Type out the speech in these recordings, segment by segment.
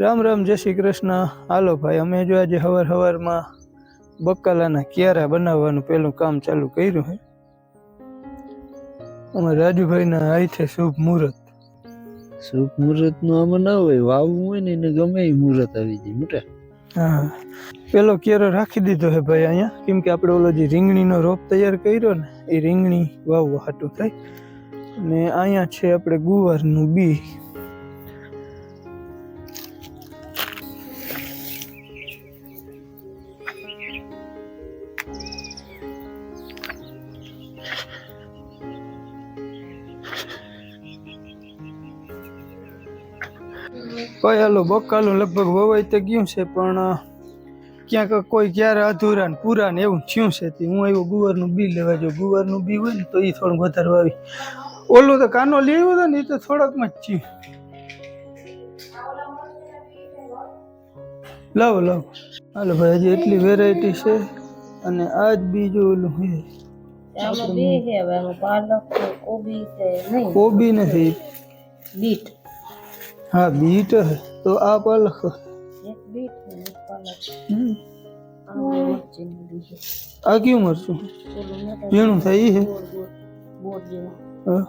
રામ રામ જય શ્રી કૃષ્ણ. હાલો ભાઈ અમે જો આજે હવાર હવારમાં બકાલાના ક્યારા બનાવવાનું પેલું કામ ચાલુ કર્યું છે અમારા રાજુભાઈના હાથે શુભ મુહૂર્ત. શુભ મુહૂર્તનું આમાં ના હોય વાવવું હોય ને એને ગમે એ મુહૂર્ત આવી જાય મોટા. હા. પેલો કેરો રાખી દીધો છે ભાઈ અહીંયા કેમ કે આપણે ઓલો જે રીંગણીનો રોપ તૈયાર કર્યો ને એ રીંગણી વાવવા હાટું થાય. ને અહીંયા છે આપણે ગુવારનું બી. ભાઈ બકાલો લગભગ વવાઈ તો ગયું છે પણ ક્યાંક કોઈ ક્યારે અધૂરા ને પૂરા ને એવું થયું છે તે હું આવ્યો ગુવારનું બી લેવા જો ગુવારનું બી હોય ને તો એ થોડુંક વધારે વાવી. ઓલું તો કાનો લઈ આવ્યો હતો ને એ તો થોડાકમાં જ થયું. લાવો લાવો. હાલો ભાઈ હજી એટલી વેરાયટી છે અને આ જ બીજું ઓલું છે. કોબી નથી. બીટ. હા બીટ છે તો આ પાલક છે. એક બીટ છે ને એક પાલક હમ. આમાં મરચીનું બીજું આ કયું મરચું ઓલું મોટા ઝીણું થાય ઈ છે ગોળ ગોળ બોટ જેવું હા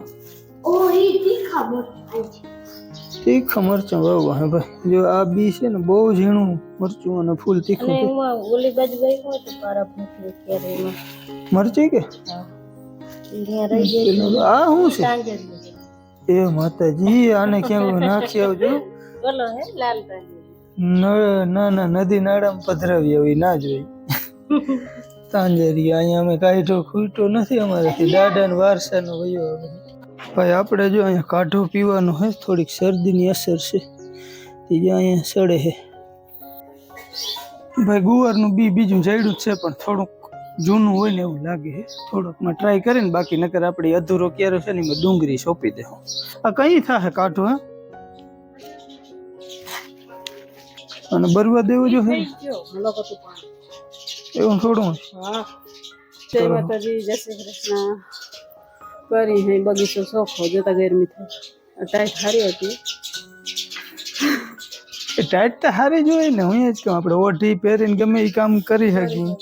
તીખા મરચાં વાવવા હે ભાઈ જો આ બી છે ને બહુ ઝીણું મરચું અને ફૂલ તીખું અને છે. એમાં ઓલી બાજુ ગઈ હોય તો પારા ફૂંકલી ક્યારે એમાં મરચી કે હા અહીંયા રહી જાય પેલું આ શું છે તાંજર એ માતાજી આને ક્યાં નાખી આવજો બોલો હે, લાલ ન- ના નદી નાળામાં પધરાવી આવી, ના જોઈ તાંજરી અહીંયા અમે કાઢો ખૂટો નથી અમારાથી. દાદા ને વારસાનો વયો ભાઈ, આપણે જો અહીંયા કાઢો પીવાનો હે થોડીક શરદીની અસર છે. અહીંયા સડે હે ભાઈ, ગુવારનું બી બીજું જડ્યું છે, પણ થોડુંક જૂનું હોય ને એવું લાગે છે. થોડુંકમાં ટ્રાય કરીને બાકી, નકર આપણે અધૂરો ક્યારે છે ને ડુંગળી સોંપી દે આ કઈ થાય કાઢો, હે? અને બરવા દેવું જો હે? એવું થોડું? હા. જય માતાજી જય શ્રી કૃષ્ણ. કરી હે બગીચો સોખો જોતા ગરમી થાય. ટાઈટ હારી હતી. ટાઈટ તો સારી જ હોય ને હું એ જ કહું આપણે ઓઢી પહેરીને ગમે એ કામ કરી શકીએ.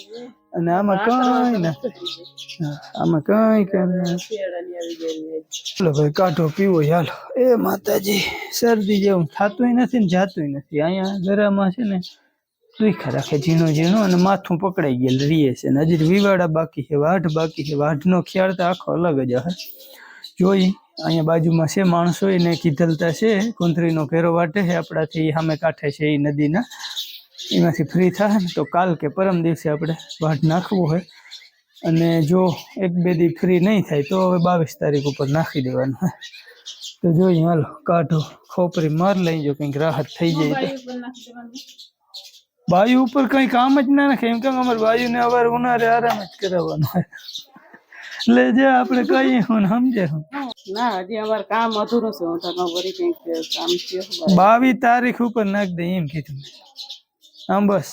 અને આમાં કઈ ના. આમાં કઈ ગરમી ચાલો ભાઈ કાઢો પીવો હાલો. એ માતાજી શરદી જેવું થતું નથી ને જાતું નથી. અહીંયા ગરામાં છે ને સુખા રાખે ઝીણું ઝીણું અને માથું પકડાઈ ગયેલ રીએ છે ને. હજી વિવાડા બાકી છે વાઢ બાકી છે. વાઢનો ખ્યાલ તો આખો અલગ જ હશે જોઈ અહીંયા બાજુમાં છે માણસો એને કીધલતા છે કુંથરીનો ઘેરો વાટે છે આપણાથી સામે કાંઠે છે એ નદીના. એમાંથી ફ્રી થાય ને તો કાલ કે પરમ દિવસે આપણે વાટ નાખવું હોય. અને જો એક બે દી ફ્રી નહીં થાય તો હવે બાવીસ તારીખ ઉપર નાખી દેવાનું હોય તો જોઈએ હાલો કાઢો ખોપરી માર લઈ જો કંઈક રાહત થઈ જાય બાયુ ઉપર કંઈ કામ જ ના નાખે એમ કેમ અમારે બાયુને અવાર ઉનાળે આરામ જ કરાવવાનો હોય એટલે જે આપણે કહીએ હું સમજે હું. ના હજી અમારે કામ અધૂરું છે હું તો કંઈક કામ બાવીસ તારીખ ઉપર નાખ દે એમ કીધું. આમ બસ.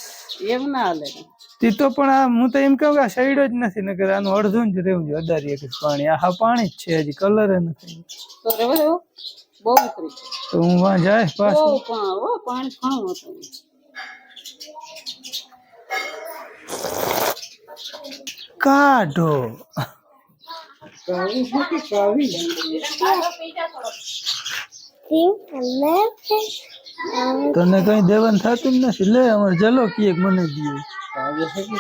એમ ના હાલે. તે તો પણ આ હું તો એમ કહું કે આ સાઈડ જ નથી નકર આનું અડધું જ રહેવું જોઈએ અડારી એક પાણી. આ પાણી જ છે હજી કલર નથી. તો રેવા દેવો બહુ ઉતરી તો હું વાં જાય પાછું? પણ હો ઘણું હતું. કાઢો. તને કઈ દેવાનું થતું જ નથી. લે અમારે ચલો કીએ મને દે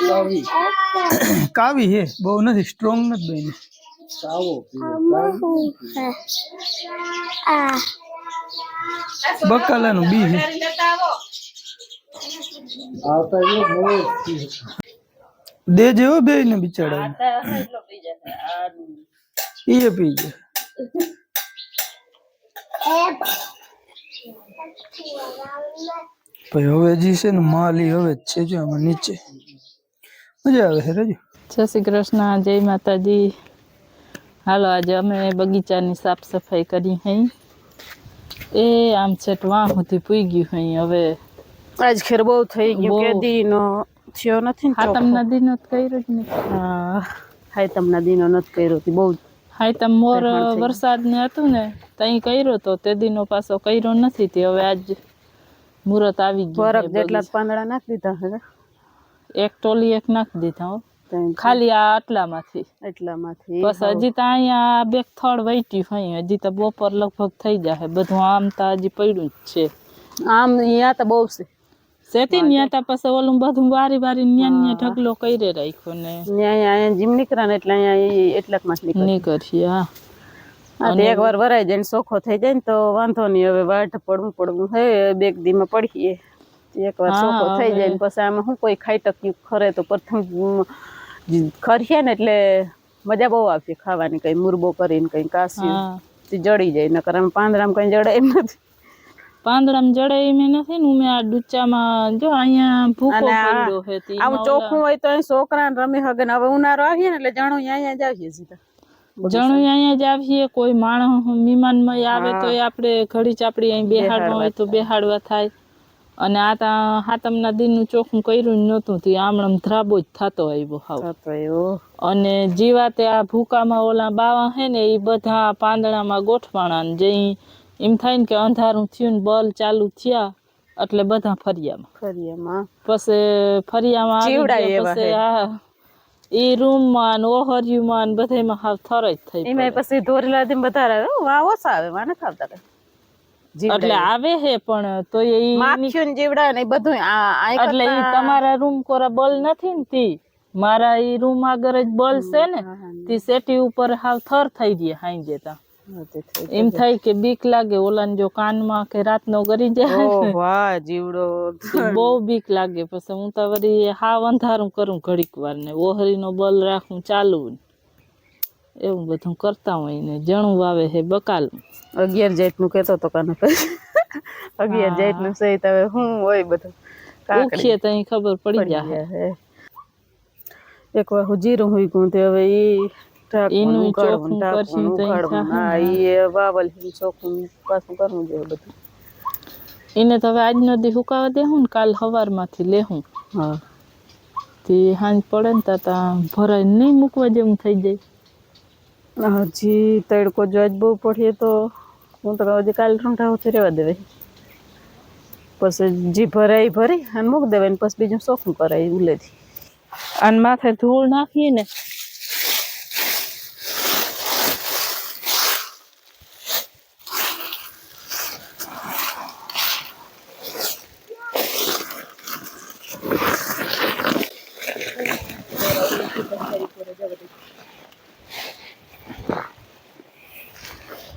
કાવી? કાવી હે બહુ નથી સ્ટ્રોંગ નથી બની. બકાલાનું બી હે. આવતા જો દેજે હો બે ને બિચારા એટલો પી જશે. આ એ પી જાય ભાઈ હવે જી છે ને માલી હવે છે જો આમાં નીચે. મજા આવે છે રજુ. જય શ્રી કૃષ્ણ જય માતાજી. હાલો આજે અમે બગીચાની સાફ સફાઈ કરી હઈ. એ આમ છેટ વાહ સુધી પૂઈ ગયું હઈ હવે આજ ખેર બહુ થઈ ગયું બહુ. કે દીનો થયો નથી ને હાતમ. નદીનો જ કર્યો જ નથી હા હાયતમના દીનો નથી કર્યો તી બહુ હાતમ મોર ફેરફાર વરસાદ ને હતું ને તઈ કર્યો તો તે દીનો પાછો કર્યો નથી તે હવે આજ મુહૂર્ત આવી ગયું વરખ જેટલા પાંદડા નાખી દીધા હવે એક ટોલી એક નાખી દીધા હો. ખાલી આ આટલામાંથી. એટલામાંથી બસ હજી તો અહીંયા બે થડ વૈટી હોય હજી તો બપોર લગભગ થઈ જાય બધું આમ તો હજી પડ્યું જ છે. આમ અહીંયા તો બહુ છે. સેતી ને તા પાસે પછી ઓલું બધું વારી વારી ન્યા ન્યા ઢગલો કરી રાખ્યો ને. ન્યા અહીંયા જીમ નીકળ્યા ને એટલે અહીંયા એટલાકમાં નીકળે. નહીં હા. અને એક વાર વરાઈ જાય ને સોખો થઈ જાય ને તો વાંધો નહીં હવે વાટ પડવું પડવું હે બે દીમાં પડીએ. એક વાર સોખો થઈ જાય ને પછી આમાં શું કોઈ ખાઈ ટક્યું ખરે તો પ્રથમ ખરીએ ને એટલે મજા બહુ આવતી ખાવાની કઈ મુરબો કરીને કઈ કાસ્યું. હા. તે જડી જાય નકર આમ પાંદરામ કઈ જડાય નથી. પાંદડામાં જડે એમ નથી ને ઉમે આ ડુચ્ચામાં જો અહીંયા ભૂકો પડ્યો છે આવું ચોખ્ખું હોય તો અહીં છોકરા રમી હગે ને હવે ઉનાળો આવીએ ને એટલે જાણું અહીંયા જ આવીએ સીધા. જણું અહીંયા જ આવીએ કોઈ માણસ મહેમાનમાં આવે તો આપણે ઘડી ચાપડી અહીં બેહાડવા હોય તો બેહાડવા થાય. અને આ તા હાતમના દિનનું ચોખ્ખું કર્યું નતું નહોતું તે આમણમ ધ્રાબો જ થતો આવ્યો હાવ. અને જીવાતે આ ભૂકામાં ઓલા બાવા હે ને એ બધા પાંદડામાં ગોઠવાણા ને જે એમ થાય ને કે અંધારું થયું ને બલ ચાલુ થયા એટલે બધા ફરિયામાં. ફરિયામાં. પછી ફરિયામાં આવી જીવડા ગયા પછી હા. ઈ રૂમમાં ને ઓહર્યુંમાં ને બધામાં હાવ થર જ થઈ એમાં પછી ધોરેલા દી બધા રહે. ઓછા આવે વાને ખાવતા એટલે આવે હે પણ તો એ માખીઓ જીવડા ને બધું એટલે ઈ તમારા રૂમ કોરા બલ નથી ને તી. મારા ઈ રૂમ આગળ જ બલ છે ને તી સેટી ઉપર હાવ થર થઈ ગયા હાઈ જતા. એમ થાય કે બીક લાગે ઓલાને જો કાનમાં કે રાતનો ગરી જાય. ઓ વાહ જીવડો બહુ બીક લાગે. પછી હું તો વળી હાવ અંધારું કરું ઘડીક વાર ને ઓહરીનો બલ રાખું ચાલુ એવું બધું કરતા હોય ને જણું વાવે છે બકાલ. અગિયાર જાતનું નું કેતો તો કાનો અગિયાર જાતનું નું સહી હવે હું હોય બધું. ઉખીએ તો અહીં ખબર પડી જાય. એક વાર હું જીરું હોય ગયું તે હવે ઢાંકવાનું, એનું ચોખ્ખું કરશું તો ઈ ઉકાળવાનું. થાય હા ઈ વાવલ ચોખ્ખું પાછું કરવું જોઈએ બધું. એને તો હવે આજનો દી સુકાવા દેહું ને કાલ સવારમાંથી લેહું. હા. તે હાંજ પડે ને તા ભરાય નહીં મૂકવા જેવું થઈ જાય. હજી તડકો જો આજ બહુ પડીએ તો હું તો હજી કાલ ઠંડા ઓછી રહેવા દેવાય. પછી જી ભરાય ભરી અને મૂકી દેવાય ને પછી બીજું ચોખ્ખું કરાય ઉલેથી. અને માથે ધૂળ નાખીએ ને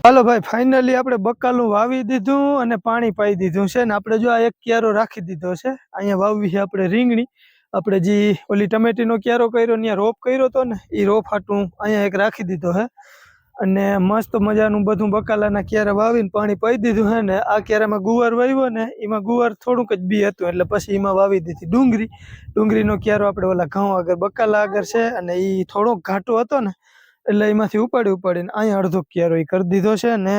હાલો ભાઈ ફાઇનલી આપણે બકાલું વાવી દીધું અને પાણી પાઈ દીધું છે ને આપણે જો આ એક ક્યારો રાખી દીધો છે, અહીંયા વાવવી છે આપણે રીંગણી. આપણે જે ઓલી ટમેટીનો ક્યારો કર્યો, ત્યાં રોપ કર્યો હતો ને એ રોપ હાટું અહીંયા એક રાખી દીધો છે. અને મસ્ત મજાનું બધું બકાલાના ક્યારે વાવીને પાણી પાઈ દીધું છે ને, આ ક્યારામાં ગુવાર વાવ્યો ને, એમાં ગુવાર થોડુંક જ બી હતું, એટલે પછી એમાં વાવી દીધી ડુંગળી. ડુંગળીનો ક્યારો આપણે ઓલા ઘઉં આગળ બકાલા આગળ છે અને એ થોડોક ઘાટો હતો ને એટલે એમાંથી ઉપાડી ઉપાડીને અહીંયા અડધો ક્યારો એ કરી દીધો છે ને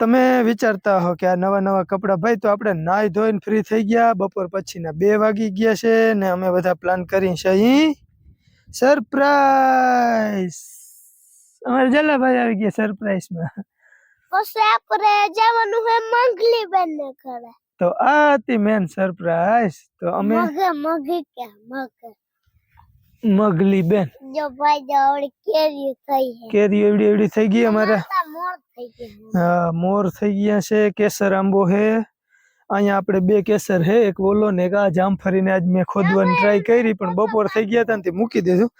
તમે વિચારતા હો કે આ નવા નવા કપડાં ભાઈ તો આપણે નાહી ધોઈને ફ્રી થઈ ગયા બપોર પછીના બે વાગી ગયા છે ને અમે બધા પ્લાન કરી છે અહીં સરપ્રાઈઝ અમારે જલાભાઈ આવી ગયા સરપ્રાઈઝમાં પછી આપણે જવાનું છે મંગલી બેન ને ઘરે. તો આ હતી મેન સરપ્રાઈઝ તો અમે મગે મગે કે મગે? મગલી બેન. જો ભાઈ કેરી થઈ છે કેરી એવડી એવડી થઈ ગઈ અમારે. મોર થઈ ગઈ હા. મોર થઈ ગયા છે કેસર આંબો હે. અહીંયા આપણે બે કેસર હે એક ઓલો ને એક આ જામફળીને આજ મેં ખોદવાની ટ્રાય કરી પણ બપોર થઈ ગયા હતા ને તે મૂકી દીધું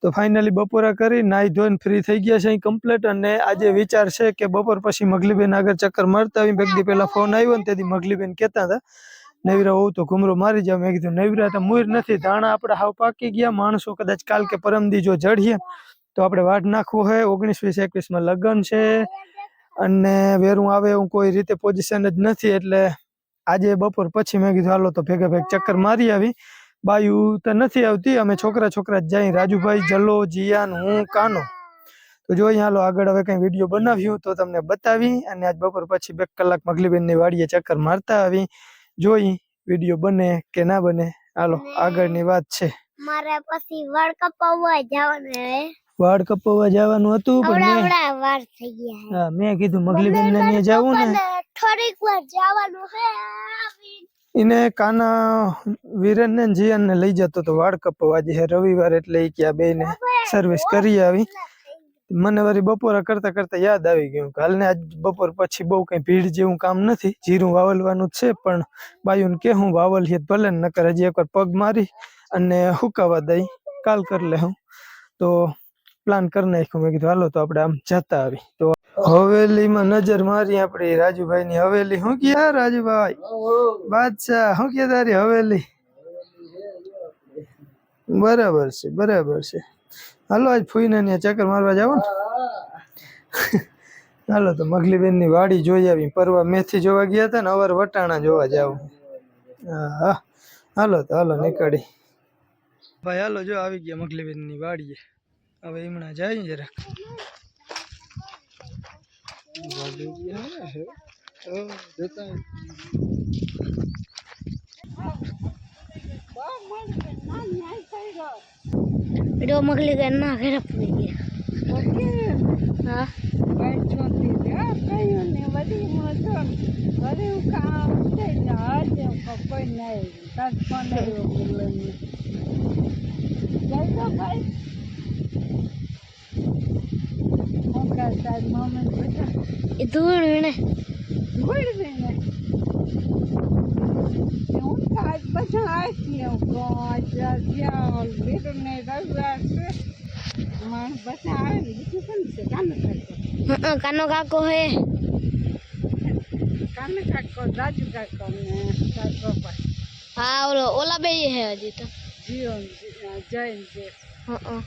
તો ફાઇનલી બપોરા કરી નાઈ ધોઈને ફ્રી થઈ ગયા છે અહીં કમ્પ્લીટ અને આજે વિચાર છે કે બપોર પછી મગલીબેન આગળ ચક્કર મારતા આવી બે દી પહેલા ફોન આવ્યો ને તેથી મગલીબેન કહેતા હતા નવીરા હોવ તો ઘુમરો મારી જાવ મેં કીધું, નવીરા તો મુર નથી ધાણા આપણે હાવ પાકી ગયા. માણસો કદાચ કાલ કે પરમદી જો જડીએ, તો આપણે વાટ નાખવું હોય ઓગણીસ વીસ એકવીસમાં લગ્ન છે. અને વેરું આવે એવું કોઈ રીતે પોઝિશન જ નથી. એટલે આજે બપોર પછી મેં કીધું, હાલો તો ભેગા ભેગ ચક્કર મારી આવી. બાયું તો નથી આવતી. અમે છોકરા છોકરા જ જાય. રાજુભાઈ, જલો, જીયાન, હું, કાનો. તો જોઈએ હાલો આગળ હવે કઈ વીડિયો બનાવ્યું તો તમને બતાવી. અને આજ બપોર પછી બે કલાક મગલીબેનની વાડીએ ચક્કર મારતા આવી. જોઈ વીડિયો બને કે ના બને હાલો આગળની વાત છે. મારે પછી વાળ કપાવવા જવાનું હે. વાળ કપાવવા જવાનું હતું પણ મેં વાર થઈ ગયા હા. મેં કીધું મગલીબેન ને ત્યાં જવું ને. થોડીક વાર જવાનું હે એને કાના વીરન ને જીયન ને લઈ જતો તો વાળ કપાવવા જે રવિવાર એટલે ઈ કે આ બે ને સર્વિસ કરી આવી. મને વળી બપોરા કરતા કરતા યાદ આવી ગયું કે હાલને આજ બપોર પછી બહુ કઈ ભીડ જેવું કામ નથી. જીરું વાવલવાનું જ છે, પણ બાયુને કે હું વાવલીએ ભલે નકર હજી એકવાર પગ મારી અને હુકાવા દઈ. કાલ કરી લે હું. તો પ્લાન કરી નાખ્યું. મેં કીધું, હાલો, તો આપણે આમ જતા આવી. તો હવેલીમાં નજર મારી આપણી રાજુભાઈ ની હવેલી. શું ક્યાં, રાજુભાઈ? બાદશાહ શું કે તારી હવેલી? બરાબર છે બરાબર છે. હાલો આજ ફૂઈને ત્યાં ચક્કર મારવા જાવ ને? હાલો તો મગલીબેનની વાડી જોઈ આવી. પરવા મેથી જોવા ગયા હતા ને અવાર વટાણા જોવા જાવ. હા હા હાલો તો હાલો નીકળી. ભાઈ હાલો જો આવી ગયા મગલીબેનની વાડીએ. હવે હમણાં જાય જરાક. વિડિયો મગલી ગઈ ના ઘરે પૂરી ગયા હા એ ધૂળ વીણે But you gorgeous, y'all. We don't need a dress. Man, but I can't Kano kako hai? Kano kako, Raju kako ne, kako pa. हाँ वो ओला पे ही है अजी तो जी जय जी हाँ हाँ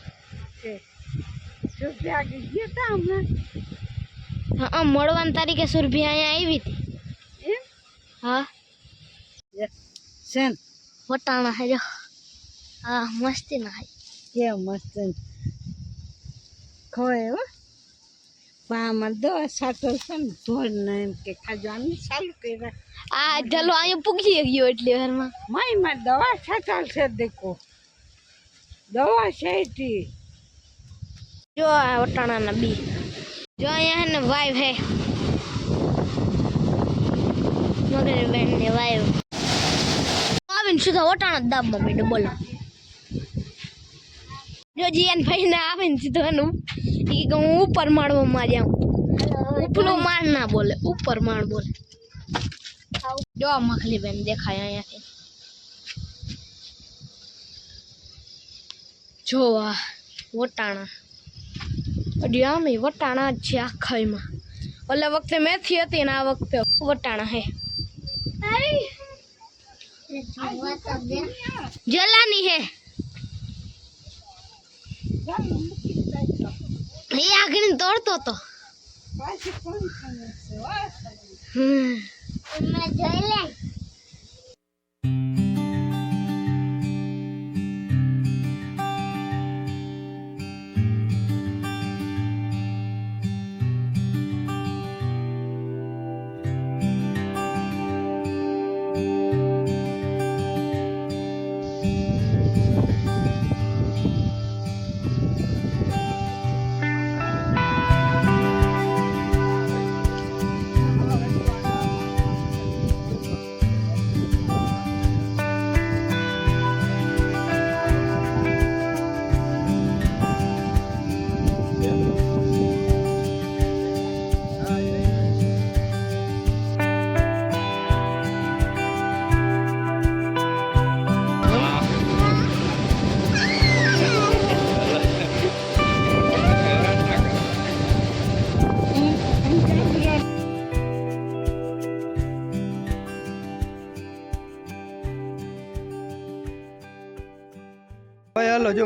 सुरभिया की ये था हमने हाँ मोड़वान तारीख सुरभिया यहाँ आई भी थी हाँ શેન વટાણા હે જો હા મસ્તી ના કે મસ્ત ખોય હો પામાં દવા સાટો છે ને ઢોળ ને એમ કે ખાજો. આમ ચાલુ કર્યા. આ ચાલો અહીંયા પૂગી ગયો એટલે ઘરમાં. માઈમાં દવા સાચાલ છે દેખો. દવા છે જો આ વટાણાના બી. જો અહીંયા હે ને વાઈવ હે. મગર બેન ને વાઈવ. આવીને સીધા વટાણા જ દાબમાં માંડ્યો બોલો. જો જીયાન ભાઈ ને આવે ને સીધો એનું ઈ કે હું ઉપર માળમાં મારી આવું. ઉપલો માળ ના બોલે, ઉપર માળ બોલે. જો મખલી બેન દેખાય અહીંયાથી. જો આ વટાણા. અડી આમે વટાણા જ છે આખાઈમાં ઓલા વખતે મેથી હતી ને આ વખતે વટાણા હે. જલાની હે. એ આગળ દોડતો તો. હમ. જોઈ લે.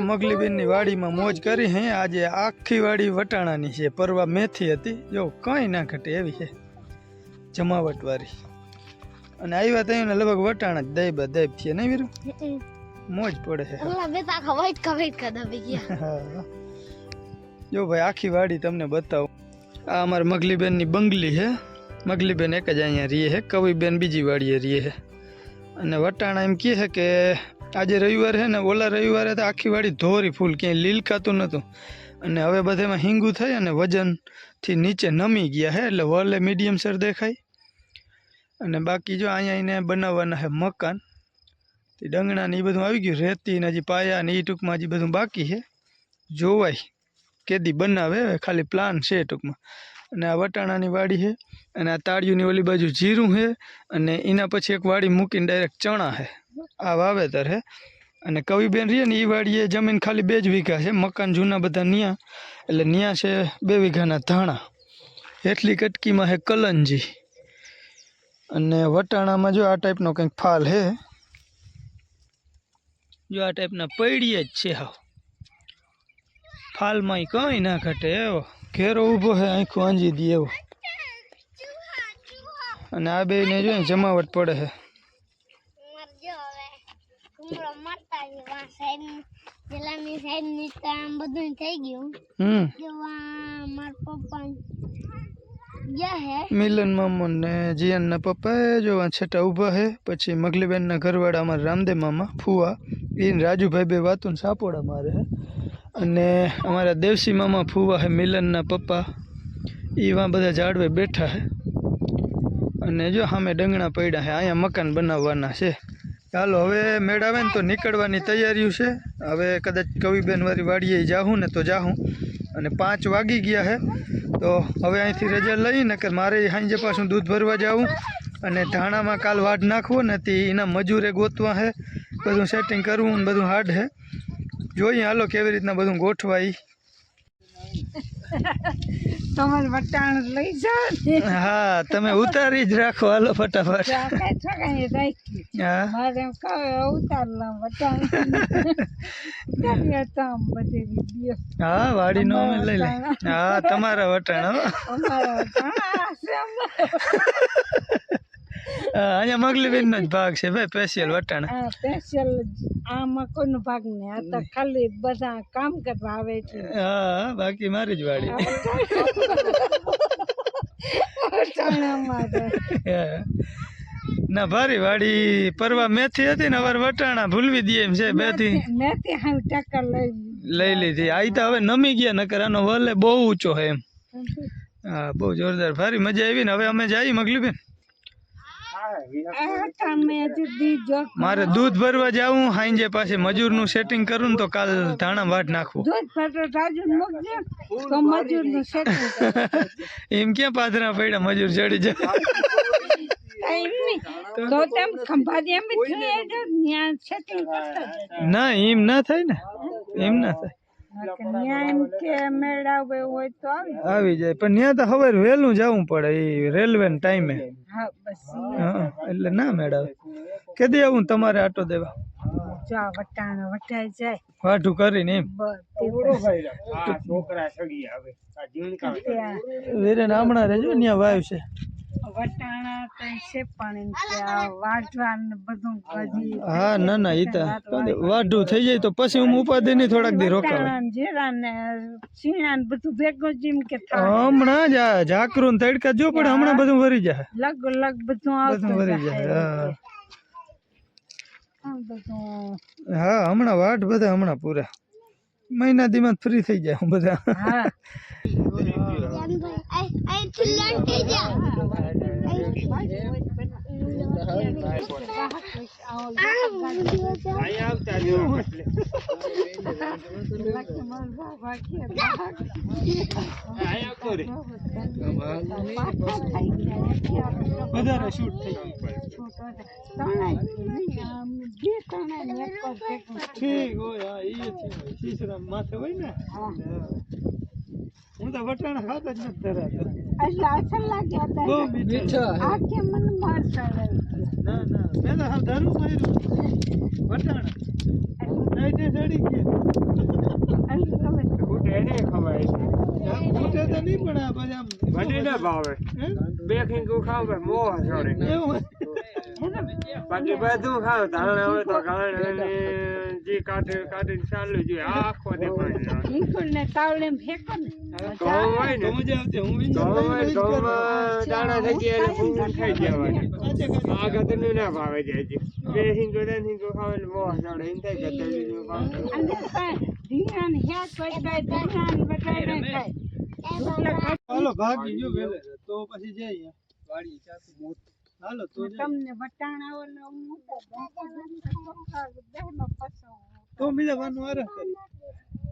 ભાઈ હાલો જો મગલીબેનની વાડીમાં મોજ કરી હે આજે આખી વાડી વટાણાની છે પરવા મેથી હતી. જો કંઈ ના ઘટે એવી છે. જમાવટવાળી અને આવ્યા ત્યાં લગભગ વટાણા જ દઈ દૈબ છે નહીં વીરું? મોજ પડે છે. જો ભાઈ આખી વાડી તમને બતાવું. આ અમારી મગલીબેનની બંગલી છે. મગલીબેન એક જ અહીંયા રીએ છે કવિબેન બીજી વાડીએ રીએ છે. અને વટાણા એમ કહે છે કે આજે રવિવાર છે ને, ઓલા રવિવારે તો આખી વાડી ધોરી ફૂલ, ક્યાંય લીલકાતું નહોતું. અને હવે બધામાં હિંગું થઈ અને વજનથી નીચે નમી ગયા હે, એટલે વલે મીડિયમ સર દેખાય. અને બાકી જો અહીંયા એને બનાવવાના છે મકાન, તે ડંગણા ને એ બધું આવી ગયું, રેતી ને હજી પાયા ને એ ટૂંકમાં હજી બધું બાકી છે. જોવાય કેદી બનાવે ખાલી પ્લાન છે ટૂંકમાં. અને આ વટાણાની વાડી છે, અને આ તાળીઓની ઓલી બાજુ જીરું છે, અને એના પછી એક વાડી મૂકીને ડાયરેક્ટ ચણા છે. આ વાવેતર છે અને કવિબેન રહીએ ને એ વાડીએ જમીન ખાલી બે જ વીઘા છે. મકાન જૂના બધા ન્યા. એટલે ન્યા છે બે વીઘાના ધાણા. એટલી કટકીમાં છે કલંજી. અને વટાણામાં જો આ ટાઈપનો કંઈક ફાલ છે જો આ ટાઈપના પૈડીએ જ છે હાવ. ફાલમાં કંઈ ના ઘટે એવો. ઘેરો ઊભો છે આંખું આંજી દે એવો. અને આ જો ને જમાવટ પડે છે ની બધું થઈ ગયું. હમ. પપ્પા ગયા હે. મિલન મામો ને જીયાનના પપ્પા જો છેટા ઊભા હે. પછી મગલીબેનના ઘરવાળા અમારા રામદેવ મામા ફુવા એ રાજુભાઈ બે વાતું સાપોડા મારે હે. અને અમારા દેવસી મામા ફુવા છે મિલનના પપ્પા. એ વા બધા ઝાડવે બેઠા હે. અને જો સામે ડંગણા પડ્યા છે અહીંયા મકાન બનાવવાના છે. ચાલો, હવે ને તો નીકળવાની તૈયારીઓ છે. હવે કદાચ કવિબેન વાળી વાડીએ જાઉં ને તો જાઉં અને પાંચ વાગી ગયા છે તો હવે અહીંથી રજા લઈને કે મારે સાંજે પાછું દૂધ ભરવા જાવું. અને ધાણામાં કાલ વાડ નાખવો ને તે એના મજૂરે ગોતવા છે બધું સેટિંગ કરવું ને બધું હાર્ડ છે જોઈએ હાલો કેવી રીતના બધું ગોઠવાય. તમારે વટાણ લઈ જાઓ હા તમે ઉતારી જ રાખો. હાલો ફટાફટ. મારે એમ કહે ઉતાર લઉં વટાણ. બધી હા વાડીનો અમે લઈ લઈ હા તમારા વટાણ હો. અમારા વટાણ. અહીંયા મગલીબેનનો જ ભાગ છે ભાઈ સ્પેશિયલ વટાણા. સ્પેશિયલ આમાં કોઈનો ભાગ નહીં. આ તો ખાલી બધા કામ કરવા આવે છે. હા બાકી મારી જ વાડી. હા. ના ભારી વાડી. પરવા મેથી હતી ને અવાર વટાણા ભૂલવી દઈએ એમ છે બેથી. મેથી તે ટક્કર લઈ લઈ લીધી. આઈ તો હવે નમી ગયા નકર આનો વલે બહુ ઊંચો હે એમ હા બહુ જોરદાર. ભારી મજા આવી ને. હવે અમે જઈએ મગલીબેન આ વટાણ મેં હજી દીજો મારે દૂધ ભરવા જાવું હાંજે પાસે મજૂરનું સેટિંગ કરું ને તો કાલ ધાણા વાટ નાખવું દૂધ ફટો રાજુ મૂકજે તો મજૂરનું સેટિંગ એમ ક્યાં પાથરા પડ્યા મજૂર ચડી જાય. ના એમ ના થાય ને. એમ ના થાય. ત્યાં એમ કે મેળાવે હોય તો આવી જાય પણ ત્યાં તો હવે વહેલું જવું પડે એ રેલવે ટાઈમે હા બસ. હા એટલે ના કે કેદી આવું તમારે આટો દેવા. વટાઈ કરીને એમ. બસ વીરે હમણાં રહેજો ત્યાં વાવ છે. વટાણા તો છે પણ એમ કે આ વાઢવા ને બધું હજી હા ના ના ઈ તો વાઢું થઈ જાય તો પછી હું ઉપાધિ નહીં થોડાક દી રોકાવે. વટાણા ને જીરા ને સીણા ને બધું ભેગું જેમ કે થાય હમણાં જ આ ઝાકરું ને તડકા જો પડે હમણાં બધું વરી જાય. લગ લગ બધું બધું આવતું વરી જાય જાય હા. આ બધું. હા હમણાં વાટ બધા હમણાં પૂરા. મહિના દીમાં ફ્રી થઈ જાય હું બધા. હા. અહીંથી લંટી જા વધારે શૂટ થઈ ગયું ઠીક હોય હા એ છે. શીશરા માથે હોય ને? હા. હું તો વટાણા ખાતા જ નથી ધરાતા. એટલે અસર લાગ્યા હતા બહુ મીઠા. આ કે મને માર ચડાવી ના ના. મેં તો હાલ દારૂ માર્યું. વટાણા. નાઈટે ચડી ગયા ફૂટે તો નહીં પણ આ બધા મને ભાવે. હે? બે ખીંગું ખાવ મોહ એવું બાકી બધું ખાવ ધાણ હોય તો ધાણા જે કાઢે કાઢીને ચાલુ જોઈએ. આખો દે પાણી આવે. ને તાવડે ફેંકો ને. ઘઉં હોય ને. મજા આવતી હું ઘઉં હોય દાણા થઈ ગયા એટલે ફૂંગળ ખાઈ જવાની. આ ગતનું ના ભાવે છે હજી. બે હિંગો ને હિંગો ખાવે ને મોહ ચડે એમ થાય ગતનું કાંઈ ધીંગાને હેક વટાય ધીંગાને વટાય ને ખાય હાલો ભાગી ગયો વેલે તો પછી જઈએ. વાડી ચાકુ હાલો તો તમને વટાણા ઓલો હું તો તો. મિલવાનું આરહ કરી.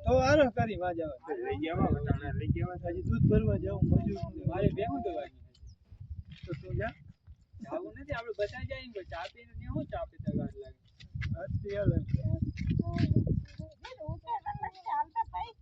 તો આરહ કરી માં લઈ જવા વટાણા લઈ જવા હજી દૂધ ભરવા જાઉં મજૂર મારે બેહું દેવાની તો તું જા. જાવું નથી આપણે બધા જાય ચા પીને ને હું ચા પીતા ગાંઠ લાગે? ભાઈ